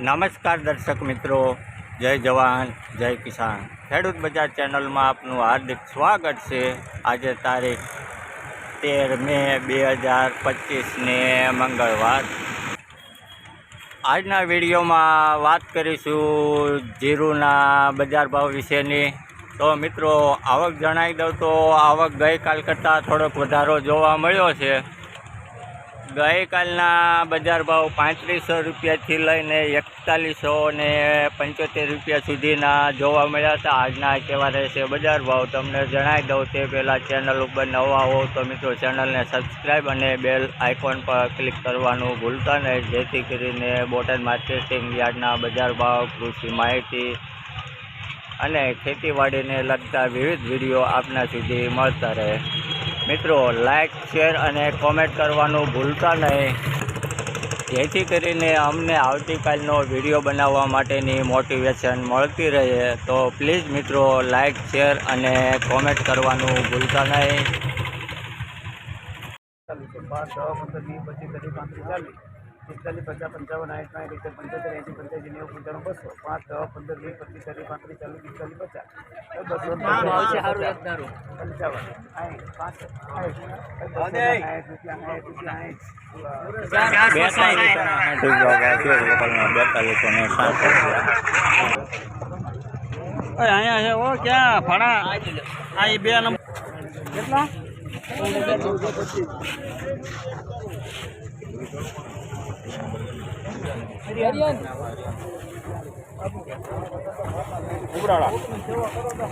નમસ્કાર દર્શક મિત્રો. જય જવાન, જય કિસાન. ખેડૂત બજાર ચેનલમાં આપનું હાર્દિક સ્વાગત છે. આજે તારીખ તેર મે બે હજાર પચીસને મંગળવાર. આજના વિડીયોમાં વાત કરીશું જીરુના બજાર ભાવ વિશેની. તો મિત્રો, આવક જણાવી દઉં તો આવક ગઈકાલ કરતાં થોડોક વધારો જોવા મળ્યો છે. ગઈકાલના બજાર ભાવ પાંત્રીસો રૂપિયાથી લઈને એકતાલીસો ને પંચોતેર રૂપિયા સુધીના જોવા મળ્યા હતા. આજના કેવા રહેશે બજાર ભાવ. તમને જણાવી દઉં તે પહેલાં ચેનલ ઉપર નવા હો તો મિત્રો ચેનલને સબસ્ક્રાઈબ અને બેલ આઇકોન પર ક્લિક કરવાનું ભૂલતા નહીં. જેથી કરીને બોટાદ માર્કેટિંગ યાર્ડના બજાર ભાવ, કૃષિ માહિતી અને ખેતીવાડીને લગતા વિવિધ વીડિયો આપના સુધી મળતા રહે. મિત્રો લાઈક શેર અને કોમેન્ટ કરવાનું ભૂલતા નહીં. જેથી કરીને અમને આવતીકાલનો વીડિયો બનાવવા માટેની મોટિવેશન મળતી રહે. તો પ્લીઝ મિત્રો લાઈક શેર અને કોમેન્ટ કરવાનું ભૂલતા નહીં. પાંચ પિસ્તાલીસ પચાસ પંચાવન આઠ સાઠ રીતે પંચોતેર એંસી પંચ્યાસી નેવું પંચાણું બસો પાંચ દસ પંદર વીસ પચીસ ચાલીસ પાંત્રીસ ચાલીસ પિસ્તાલીસ પચાસ. અહીંયા છે. ઓ ક્યાં? ફણા આ બે નંબર. કેટલા?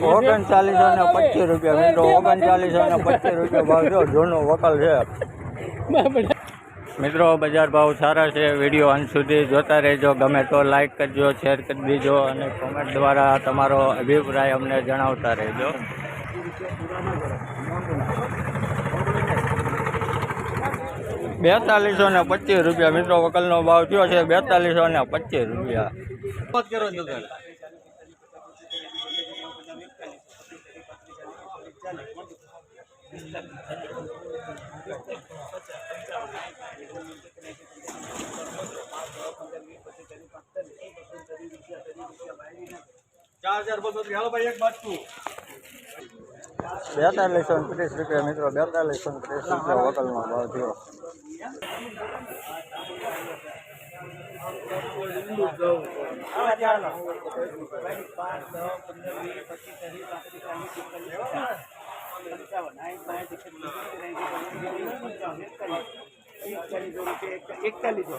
ઓગણચાલીસો ને પચીસ રૂપિયા મિત્રો ઓગણચાલીસો ને પચીસ રૂપિયા ભાવ જો જૂનો વકલ છે મિત્રો બજાર ભાવ સારા છે. વીડિયો અંત સુધી જોતા રહેજો. ગમે તો લાઈક કરજો શેર કરી દેજો અને કોમેન્ટ દ્વારા તમારો અભિપ્રાય અમને જણાવતા રહેજો. બેતાલીસો ને પચીસ રૂપિયા. મિત્રો, વકલનો ભાવ થયો છે? બેતાલીસો ને પચીસ રૂપિયા. ચાર હજાર બસો ભાઈ, એક બાજુ. બેતાલીસો ને ત્રીસ રૂપિયા મિત્રો બેતાલીસો ને ત્રીસ રૂપિયા હોટલમાં ભાવ થયો. એકતાલીસો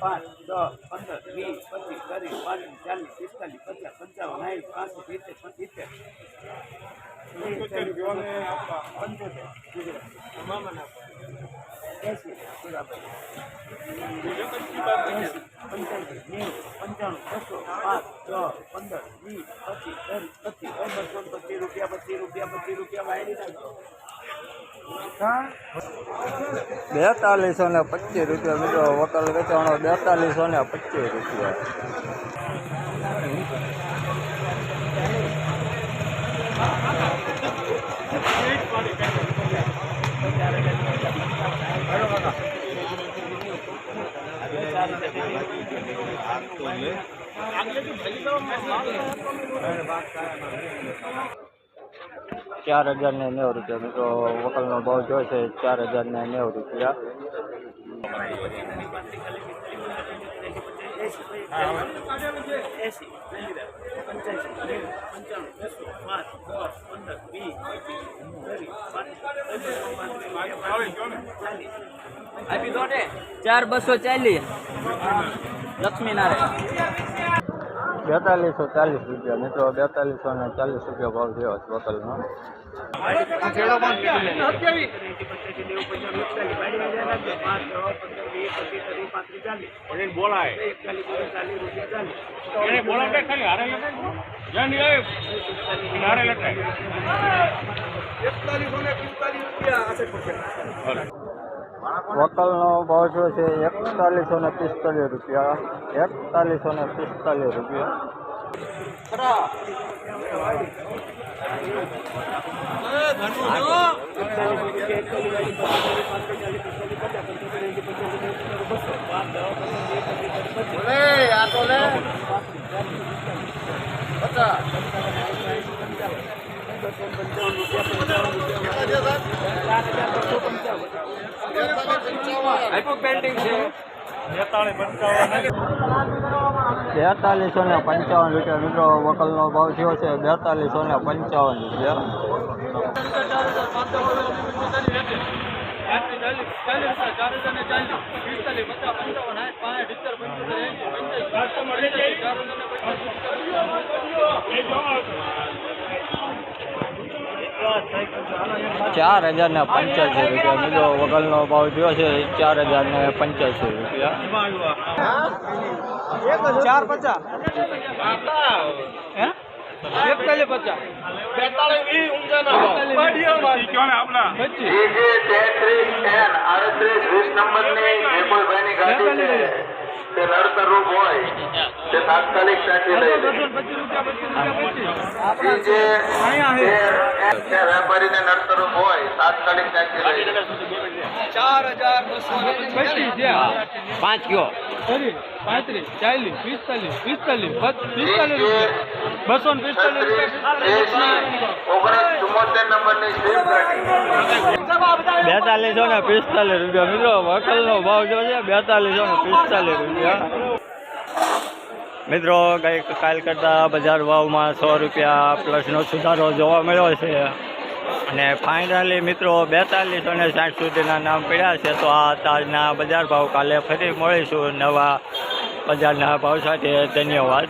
પાંચ દસ પંદર વીસ પચીસ ત્રીસ પાંત્રીસ ચાલીસ પિસ્તાલીસ પચાસ પંચાવન સાહીઠ પાંસઠ સિત્તેર નેવું પંચાણું બસો પાંચ દસ પંદર વીસ પચીસ ત્રીસ પચીસ બસો પચીસ રૂપિયા પચીસ રૂપિયા પચીસ રૂપિયા વાયરી નાખજો બેતાલીસો ને પચીસ રૂપિયા. મિત્રો હોટલ વેચાણો બેતાલીસો ને પચીસ રૂપિયા. ચાર હજાર ને નેવું રૂપિયા મિત્રો વકલનો ભાવ જોયો છે ચાર હજાર ને નેવું રૂપિયા એસી પંચ્યાસી નેવું પંચાણું બસો પાંચ દસ પંદર વીસ પચીસ આપી દો ને ચાર બસો ચાલીસ લક્ષ્મી નારાયણ બેતાલીસો ચાલીસ રૂપિયા. મિત્રો બેતાલીસો ને ચાલીસ રૂપિયા ભાવ થયો છે એને બોલાવટે ખાલી વકલનો ભાવ જો છે? એકતાલીસો ને પિસ્તાલીસ રૂપિયા. એકતાલીસો ને પિસ્તાલીસ રૂપિયા. પચાસ. બેતાલીસો ને પંચાવન રૂપિયા મિત્રો વકલનો ભાવ થયો છે. બેતાલીસો ને પંચાવન રૂપિયા. ચાર હજાર ને પંચ્યાસી રૂપિયા. બીજો વગલનો ભાવ થયો છે ચાર હજાર ને પંચ્યાસી રૂપિયા. ચાર પચાસ. એકતાલીસ પચાસ. વીસ નંબરની ગાડી છે. તે નડતર રૂપ હોય તે તાત્કાલિક સાચી લઈ જે વેપારીને નડતર રૂપ હોય તાત્કાલિક સાચી લઈ લે. ચાર હજાર બસો પાંચ કયો? પાંત્રીસ ચાલીસ પિસ્તાલીસ પિસ્તાલીસ પિસ્તાલીસ રૂપિયા. બસો ને પિસ્તાલીસ ઓગણીસ ચુમ્મોતેર નંબરની ગાડી બેતાલીસો ને પિસ્તાલીસ રૂપિયા. મિત્રો, વકલનો ભાવ જો છે, બેતાલીસો ને પિસ્તાલીસ રૂપિયા. મિત્રો, કંઈક કાલ કરતાં બજાર ભાવમાં સો રૂપિયા પ્લસનો સુધારો જોવા મળ્યો છે. અને ફાઇનલી મિત્રો, બેતાલીસો ને સાઠ સુધીના નામ પડ્યા છે, તો આ તાજના બજાર ભાવ કાલે ફરી મળીશું. નવા બજારના ભાવ સાથે ધન્યવાદ.